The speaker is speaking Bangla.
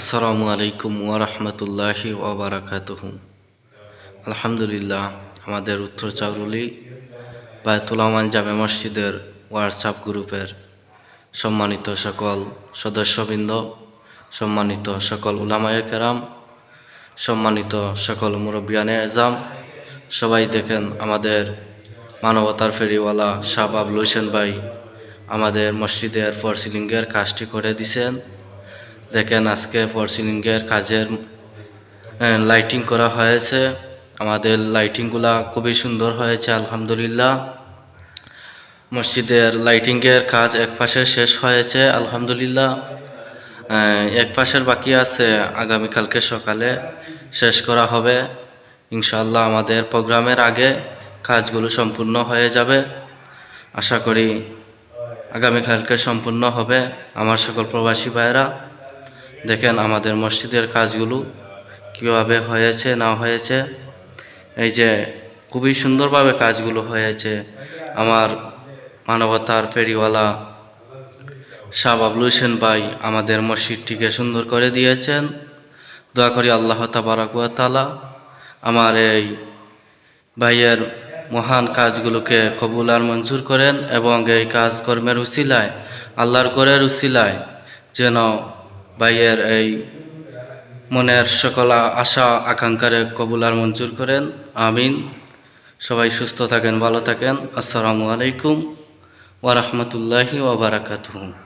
আসসালামু আলাইকুম ওরহমতুল্লাহি ওবরাকাতুহ আলহামদুলিল্লাহ, আমাদের উত্তর চাউরুলি বায়তুলামান জামে মসজিদের হোয়াটসঅ্যাপ গ্রুপের সম্মানিত সকল সদস্যবৃন্দ, সম্মানিত সকল উলামায়ে কেরাম, সম্মানিত সকল মুরব্বিয়ানে এজাম, সবাই দেখেন আমাদের মানবতার ফেরিওয়ালা শাহ বাবলু হোসেন ভাই আমাদের মসজিদের ফর সিলিংয়ের কাজটি করে দিছেন। দেখেন আজকে ফর সিলিংয়ের কাজের লাইটিং করা হয়েছে। আমাদের লাইটিংগুলা খুবই সুন্দর হয়েছে, আলহামদুলিল্লাহ। মসজিদের লাইটিংয়ের কাজ এক পাশে শেষ হয়েছে, আলহামদুলিল্লাহ। এক পাশের বাকি আছে আগামীকালকে সকালে শেষ করা হবে। ইনশাল্লাহ আমাদের প্রোগ্রামের আগে কাজগুলো সম্পূর্ণ হয়ে যাবে। আশা করি আগামীকালকে সম্পূর্ণ হবে। আমার সকল প্রবাসী ভাইয়েরা দেখেন আমাদের মসজিদের কাজগুলো কীভাবে হয়েছে, না হয়েছে। এই যে খুবই সুন্দরভাবে কাজগুলো হয়েছে। আমার মানবতার ফেরিওয়ালা শাহ বাবলু হোসেন ভাই আমাদের মসজিদটিকে সুন্দর করে দিয়েছেন। দোয়া করি আল্লাহ তাবারাকুয়া তালা আমার এই ভাইয়ের মহান কাজগুলোকে কবুল আর মঞ্জুর করেন এবং এই কাজকর্মের উসিলায়, আল্লাহর করের উসিলায় যেন ভাইয়ের এই মনের সকল আশা, আকাঙ্ক্ষারে কবুলার মঞ্জুর করেন। আমিন। সবাই সুস্থ থাকেন, ভালো থাকেন। আসসালামু আলাইকুম ওরহমতুল্লাহি ওবরাকাতুহু